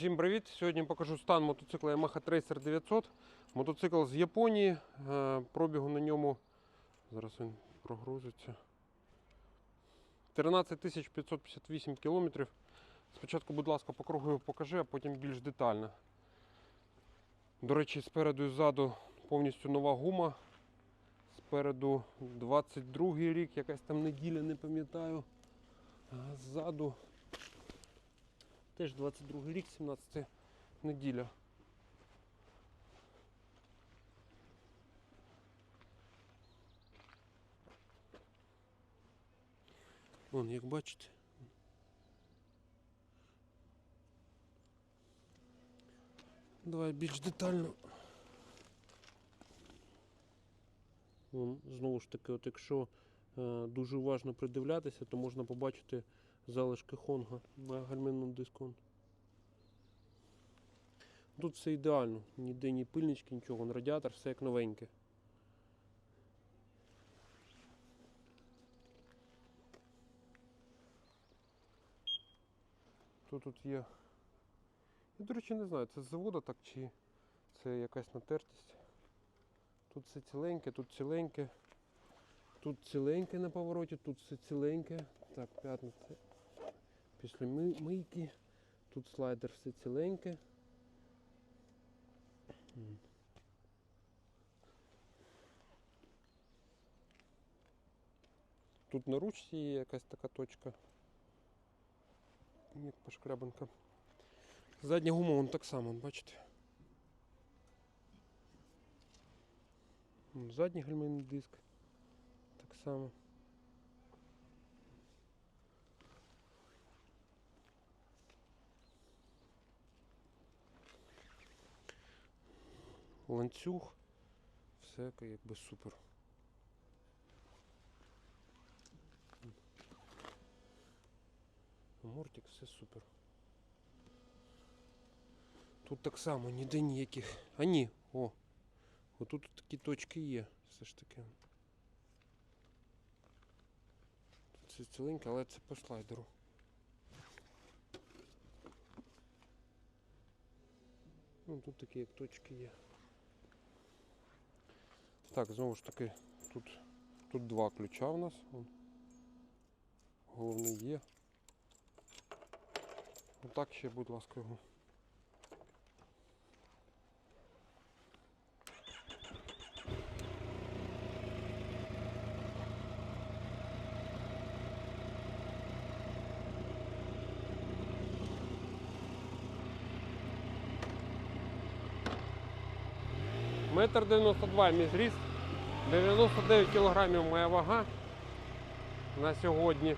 Всім привіт! Сьогодні покажу стан мотоцикла Yamaha Tracer 900. Мотоцикл з Японії. Е, Пробігу на ньому. Зараз він прогрузиться. 13 558 кілометрів. Спочатку, будь ласка, по кругу покажи, а потім більш детально. До речі, спереду і ззаду повністю нова гума. Спереду 22 рік, якась там неділя, не пам'ятаю. А ззаду Теж 22 рік, 17 неділя. Вон, як бачите. Давай більш детально. Вон, знову ж таки, от якщо е, дуже уважно придивлятися, то можна побачити залишки Хонга на гальминному диску. Тут все ідеально, ніде ні пильнички, нічого, радіатор, все як новеньке. Тут тут є. Я, до речі, не знаю, це з заводу так чи це якась натертість. Тут все ціленьке, тут ціленьке. Тут ціленьке на повороті, тут все ціленьке. Так, п'ятна це після мийки. Тут слайдер все ціленьке. Тут на ручці є якась така точка. Як пошкрябанка. Задня гума вон так само, бачите. Задній гальмівний диск. Так само. Ланцюг. Все якби супер. Мортик, все супер. Тут так само, ніде ніяких. А ні, о. Отут такі точки є, все ж таки. Це ціленьке, але це по слайдеру. Ну, тут такі як точки є. Так, знову ж таки, тут, тут два ключа у нас. Головний є. Отак ще, будь ласка, його. Метр 92 мій зріст, 99 кілограмів моя вага на сьогодні.